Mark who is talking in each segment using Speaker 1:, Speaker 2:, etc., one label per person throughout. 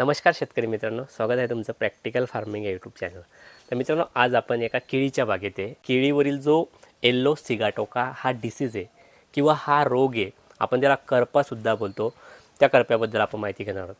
Speaker 1: नमस्कार शेतकरी मित्रांनो स्वागत आहे तुमचं प्रॅक्टिकल फार्मिंग या यूट्यूब चॅनल तर मित्रांनो आज आपण एका केळीच्या बागेत आहे. केळीवरील जो येल्लो सिगाटोका हा डिसीज आहे किंवा हा रोग आहे आपण त्याला करपासुद्धा बोलतो. त्या करप्याबद्दल आपण माहिती घेणार आहोत.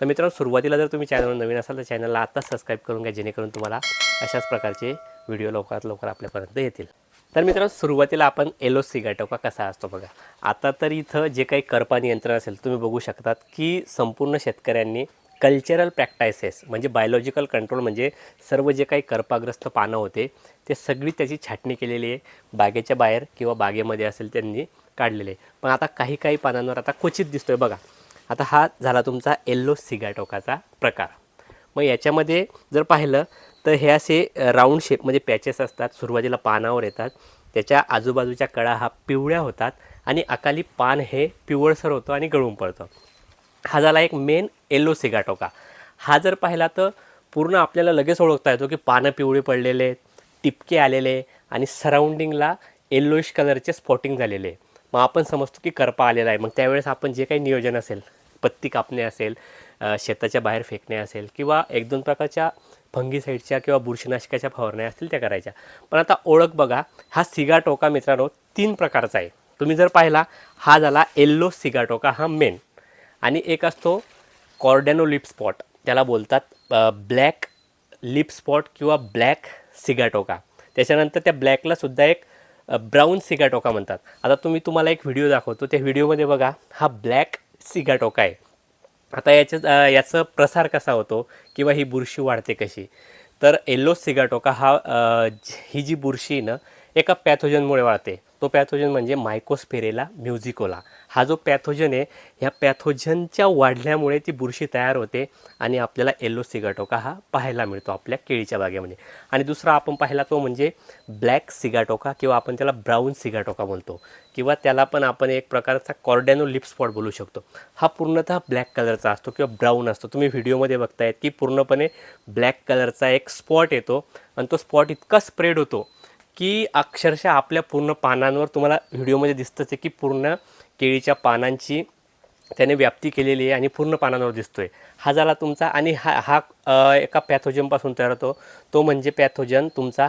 Speaker 1: तर मित्रांनो सुरुवातीला जर तुम्ही चॅनलवर नवीन असाल तर चॅनलला आत्ताच सबस्क्राईब करून घ्या जेणेकरून तुम्हाला अशाच प्रकारचे व्हिडिओ लवकरात लवकर आपल्यापर्यंत येतील. तर मित्रांनो सुरुवातीला आपण एलो सिगाटोका कसा असतो बघा. आता तर इथं जे काही करपा नियंत्रण असेल तुम्ही बघू शकतात की संपूर्ण शेतकऱ्यांनी कल्चरल प्रॅक्टायसेस म्हणजे बायोलॉजिकल कंट्रोल म्हणजे सर्व जे काही करपाग्रस्त पानं होते ते सगळी त्याची छाटणी केलेली आहे बागेच्या बाहेर किंवा बागेमध्ये असेल त्यांनी काढलेले. आहे पण आता काही काही पानांवर आता क्वचित दिसतो आहे बघा. आता हा झाला तुमचा येल्लो सिगाटोकाचा प्रकार. मग याच्यामध्ये जर पाहिलं तर हे असे राऊंड शेप म्हणजे पॅचेस असतात सुरुवातीला पानावर येतात त्याच्या आजूबाजूच्या कळा हा पिवळ्या होतात आणि अकाली पान हे पिवळसर होतं आणि गळून पडतं. हा झाला एक मेन येल्लो सिगाटोका. हा जर पाहिला तर पूर्ण आपल्याला लगेच ओळखता येतो की पानं पिवळे पडलेले टिपके आलेले आणि सराउंडिंगला येल्लोइश कलरचे स्पॉटिंग झालेले. मग आपण समजतो की करपा आलेला आहे. मग त्यावेळेस आपण जे काही नियोजन असेल पत्ती कापणे असेल शेताच्या बाहेर फेकणे असेल किंवा एक दोन प्रकारच्या फंगीसाईडच्या किंवा बुरशीनाशकाच्या फवारण्या असतील त्या करायच्या. पण आता ओळख बघा हा सिगाटोका मित्रांनो तीन प्रकारचा आहे. तुम्ही जर पाहिला हा झाला येल्लो सिगाटोका हा मेन आणि एक असतो कॉर्डॅनो लिप स्पॉट त्याला बोलतात ब्लॅक लिप स्पॉट किंवा ब्लॅक सिगाटोका त्याच्यानंतर त्या ब्लॅकलासुद्धा एक ब्राऊन सिगाटोका म्हणतात. आता तुम्ही तुम्हाला एक व्हिडिओ दाखवतो. त्या व्हिडिओमध्ये बघा हा ब्लॅक सिगाटोका आहे. आता याच्या याचं प्रसार कसा होतो किंवा ही बुरशी वाढते कशी? तर येल्लो सिगाटोका हा ही जी बुरशी आहे ना एका पॅथोजनमुळे वाढते. तो पॅथोजन म्हणजे मायकोस्पेरेला म्युझिकोला. हा जो पॅथोजन आहे ह्या पॅथोजनच्या वाढल्यामुळे ती बुरशी तयार होते आणि आपल्याला येल्लो सिगाटोका हा पाहायला मिळतो आपल्या केळीच्या बागेमध्ये. आणि दुसरा आपण पाहिला तो म्हणजे ब्लॅक सिगाटोका किंवा आपण त्याला ब्राऊन सिगाटोका बोलतो किंवा त्याला पण आपण एक प्रकारचा कॉर्डॅनो लिप स्पॉट बोलू शकतो. हा पूर्णतः ब्लॅक कलरचा असतो किंवा ब्राऊन असतो. तुम्ही व्हिडिओमध्ये बघतायत की पूर्णपणे ब्लॅक कलरचा एक स्पॉट येतो आणि तो स्पॉट इतका स्प्रेड होतो की अक्षरशः आपल्या पूर्ण पानांवर तुम्हाला व्हिडिओमध्ये दिसतंच आहे की पूर्ण केळीच्या पानांची त्याने व्याप्ती केलेली आहे आणि पूर्ण पानांवर दिसतो आहे हा झाला तुमचा आणि हा हा एका पॅथोजनपासून तयार होतो. तो म्हणजे पॅथोजन तुमचा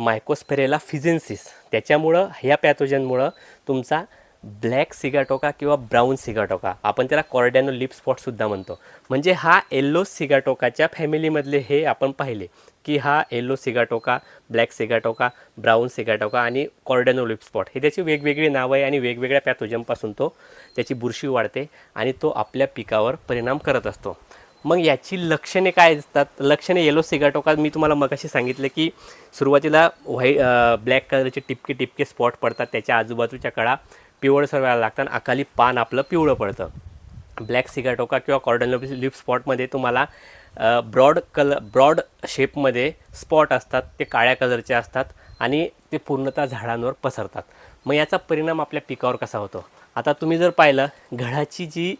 Speaker 1: मायकोस्पेरेला फिजेन्सिस त्याच्यामुळं ह्या पॅथोजनमुळं तुमचा ब्लॅक सिगाटोका किंवा ब्राऊन सिगाटोका आपण त्याला कॉर्डॅनो लिप स्पॉटसुद्धा म्हणतो. म्हणजे हा येल्लो सिगाटोकाच्या फॅमिलीमधले हे आपण पाहिले की हा yellow sigatoka black sigatoka brown sigatoka आणि कॉर्डॅनो लिप स्पॉट. हे त्याची वेगवेगळी नावं आहे आणि वेगवेगळ्या पॅथोजनपासून तो त्याची बुरशी वाढते आणि तो आपल्या पिकावर परिणाम करत असतो. मग याची लक्षणे काय असतात? लक्षणे येलो सिगाटोका मी तुम्हाला मगाशी सांगितलं की सुरुवातीला व्हाईट ब्लॅक कलरचे टिपके टिपके स्पॉट पडतात. त्याच्या आजूबाजूच्या कळा पिवळसर व्हायला लागतं आणि अकाली पान आपलं पिवळं पडतं. ब्लॅक सिगाटोका किंवा कॉर्डन लिप स्पॉटमध्ये तुम्हाला ब्रॉड कलर ब्रॉड शेपमध्ये स्पॉट असतात ते काळ्या कलरचे असतात आणि ते पूर्णतः झाडांवर पसरतात. मग याचा परिणाम आपल्या पिकावर कसा होतो? आता तुम्ही जर पाहिलं घडाची जी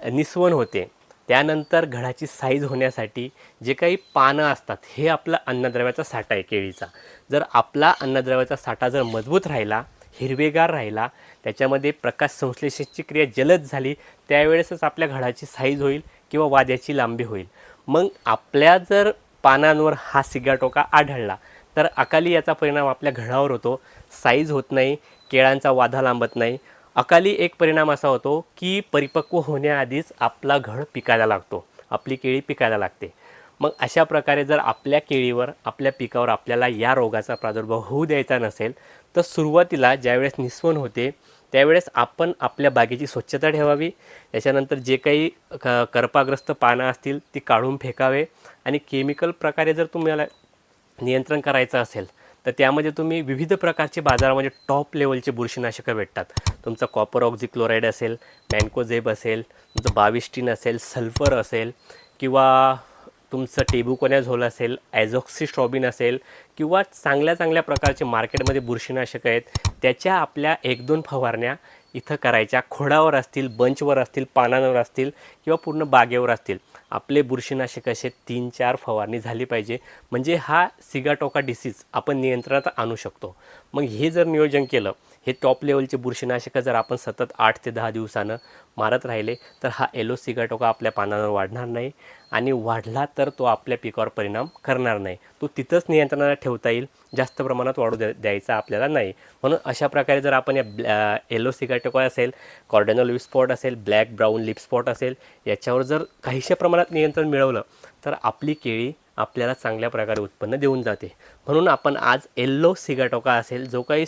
Speaker 1: निस्वन होते त्यानंतर घडाची साईज होण्यासाठी जे काही पानं असतात हे आपला अन्नद्रव्याचा साठा आहे केळीचा. जर आपला अन्नद्रव्याचा साठा जर मजबूत राहिला हिरवेगार राहिला. त्याच्यामध्ये प्रकाश संश्लेषणाची क्रिया जलद झाली. त्यावेळेसच आपल्या घडाची साईज होईल किंवा वाद्याची लांबी होईल. मग आपल्या जर पानांवर हा सिगाटोका आढळला तर अकाली याचा परिणाम आपल्या घडावर होतो. साईज होत नाही केळांचा वाधा लांबत नाही. अकाली एक परिणाम असा होतो की परिपक्व होण्याआधीच आपला घड पिकायला लागतो. आपली केळी पिकायला लागते. मग अशा प्रकारे जर आपल्या केळीवर आपल्या पिकावर आपल्याला या रोगाचा प्रादुर्भाव होऊ द्यायचा नसेल तर सुरुवातीला ज्यावेळेस निस्वन होते त्यावेळेस आपण आपल्या बागेची स्वच्छता ठेवावी. त्याच्यानंतर जे काही क करपाग्रस्त पानं असतील ती काढून फेकावे. आणि केमिकल प्रकारे जर तुम्हाला नियंत्रण करायचं असेल तर त्यामध्ये तुम्ही विविध प्रकारचे बाजारामध्ये टॉप लेवलचे बुरशीनाशकं भेटतात. तुमचं कॉपर ऑक्झिक्लोराईड असेल मॅन्कोझेब असेल तुमचं बाविस्टीन असेल सल्फर असेल किंवा तुमचं टेबुकोनॅझोल असेल ॲझॉक्सिस्ट्रॉबिन असेल किंवा चांगल्या चांगल्या प्रकारचे मार्केटमध्ये बुरशीनाशकं आहेत त्याच्या आपल्या एक दोन फवारण्या इथं करायच्या. खोडावर असतील बंचवर असतील पानांवर असतील किंवा पूर्ण बागेवर असतील. आपले बुरशीनाशक असे तीन चार फवारणी झाली पाहिजे. म्हणजे हा सिगाटोका डिसीज आपण नियंत्रणात आणू शकतो. मग हे जर नियोजन केलं हे टॉप लेवलचे बुरशीनाशकं जर आपण सतत आठ ते दहा दिवसानं मारत राहिले तर हा एलो सिगाटोका आपल्या पानांवर वाढणार नाही. आणि वाढला तर तो आपल्या पिकावर परिणाम करणार नाही. तो तिथंच नियंत्रणाला ठेवता येईल जास्त प्रमाणात वाढू द्या द्यायचा आपल्याला नाही. म्हणून अशा प्रकारे जर आपण या ब्लॅ येलो सिगाटोका असेल कॉर्डेनल लिप स्पॉट असेल ब्लॅक ब्राऊन लिप स्पॉट असेल याच्यावर जर काहीशा प्रमाणात नियंत्रण मिळवलं तर आपली केळी आपल्याला चांगल्या प्रकारे उत्पन्न देऊन जाते. म्हणून आपण आज येल्लो सिगाटोका असेल जो काही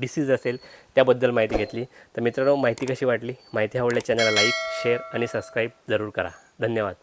Speaker 1: डिसीज असेल त्याबद्दल माहिती घेतली. तर मित्रांनो माहिती कशी वाटली? माहिती आवडल्या चॅनलला लाईक शेअर आणि सबस्क्राईब जरूर करा. धन्यवाद.